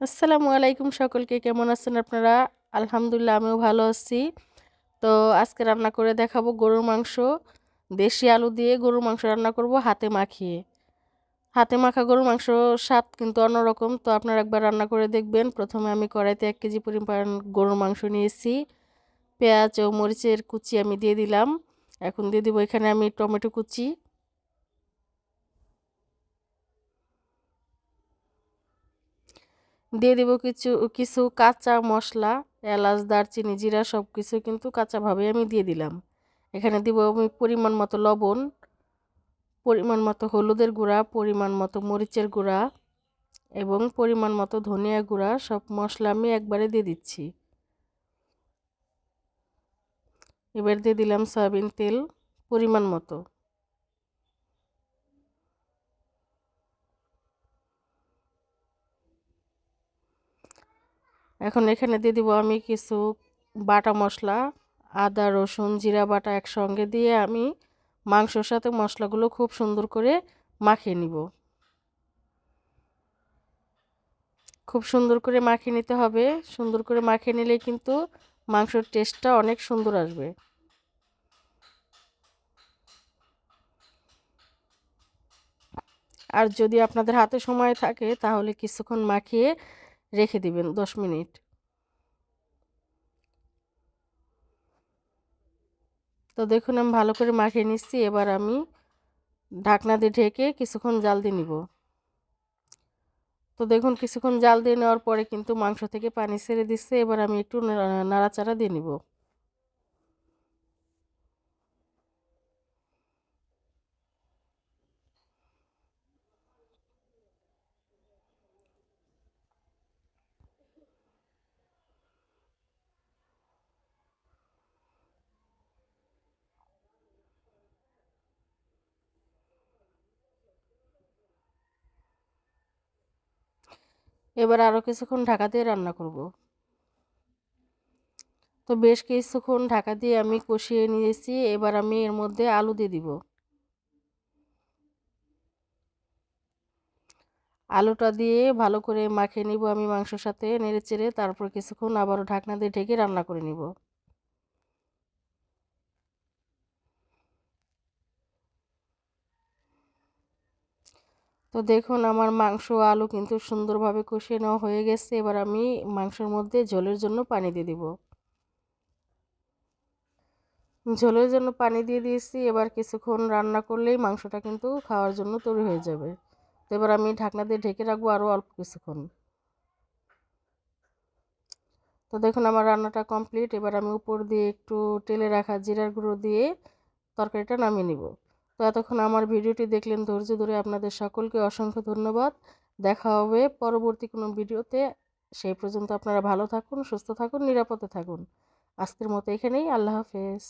আসসালামু আলাইকুম সকলকে, কেমন আছেন আপনারা? আলহামদুলিল্লাহ, আমিও ভালো আছি। তো আজকে রান্না করে দেখাবো গরুর মাংস। দেশি আলু দিয়ে গরুর মাংস রান্না করব হাতে মাখিয়ে। হাতে মাখা গরুর মাংস স্বাদ কিন্তু অন্যরকম। তো আপনারা একবার রান্না করে দেখবেন। প্রথমে আমি কড়াইতে এক কেজি পরিমাণ গরুর মাংস নিয়েছি। পেঁয়াজ ও মরিচের কুচি আমি দিয়ে দিলাম। এখন দিয়ে দিব এখানে আমি টমেটো কুচি। দিয়ে দিব কিছু কিছু কাঁচা মশলা, এলাচ, দারচিনি, জিরা সব কিছু কিন্তু কাঁচাভাবে আমি দিয়ে দিলাম। এখানে দিব আমি পরিমাণ মতো লবণ, পরিমাণ মতো হলুদের গুঁড়া, পরিমাণ মতো মরিচের গুঁড়া এবং পরিমাণ মতো ধনিয়া গুঁড়া সব মশলা আমি একবারে দিয়ে দিচ্ছি। এবার দিয়ে দিলাম সয়াবিন তেল পরিমাণ মতো। এখন এখানে দিয়ে দিব আমি কিছু বাটা মশলা, আদা, রসুন, জিরা বাটা একসঙ্গে দিয়ে আমি মাংসর সাথে মশলাগুলো খুব সুন্দর করে মাখিয়ে নিব। খুব সুন্দর করে মাখিয়ে নিতে হবে। সুন্দর করে মাখিয়ে নিলে কিন্তু মাংসর টেস্টটা অনেক সুন্দর আসবে। আর যদি আপনাদের হাতে সময় থাকে তাহলে কিছুক্ষণ মাখিয়ে রেখে দিবেন দশ মিনিট। তো দেখুন আমি ভালো করে মাখিয়ে নিচ্ছি, এবার আমি ঢাকনা দিয়ে ঢেকে কিছুক্ষণ জাল দিয়ে নিব। তো দেখুন কিছুক্ষণ জাল দিয়ে নেওয়ার পরে কিন্তু মাংস থেকে পানি ছেড়ে দিচ্ছে, এবার আমি একটু নাড়াচাড়া দিয়ে নিব। এবার আরও কিছুক্ষণ ঢাকা দিয়ে রান্না করব। তো বেশ কিছুক্ষণ ঢাকা দিয়ে আমি কষিয়ে নিয়েছি, এবার আমি এর মধ্যে আলু দিয়ে দিব। আলুটা দিয়ে ভালো করে মাখিয়ে নিব, আমি মাংসর সাথে নেড়ে চেড়ে, তারপর কিছুক্ষণ আবারও ঢাকনা দিয়ে ঢেকে রান্না করে নিব। তো দেখুন, আমার মাংস আলু কিন্তু সুন্দরভাবে কষিয়ে নেওয়া হয়ে গেছে। এবার আমি মাংসের মধ্যে ঝোলের জন্য পানি দিয়ে দিব। ঝোলের জন্য পানি দিয়ে দিয়েছি। এবার কিছুক্ষণ রান্না করলেই মাংসটা কিন্তু খাওয়ার জন্য তৈরি হয়ে যাবে। তো এবার আমি ঢাকনা দিয়ে ঢেকে রাখব আরও অল্প কিছুক্ষণ। তো দেখুন, আমার রান্নাটা কমপ্লিট। এবার আমি উপর দিয়ে একটু তেলে রাখা জিরার গুঁড়ো দিয়ে তরকারিটা নামিয়ে নিব। তো এতক্ষণ আমার ভিডিওটি দেখলেন ধৈর্য ধরে আপনাদের সকলকে অসংখ্য ধন্যবাদ। দেখা হবে পরবর্তী কোনো ভিডিওতে। সেই পর্যন্ত আপনারা ভালো থাকুন, সুস্থ থাকুন, নিরাপদে থাকুন। আজকের মতো এখানেই, আল্লাহ হাফেজ।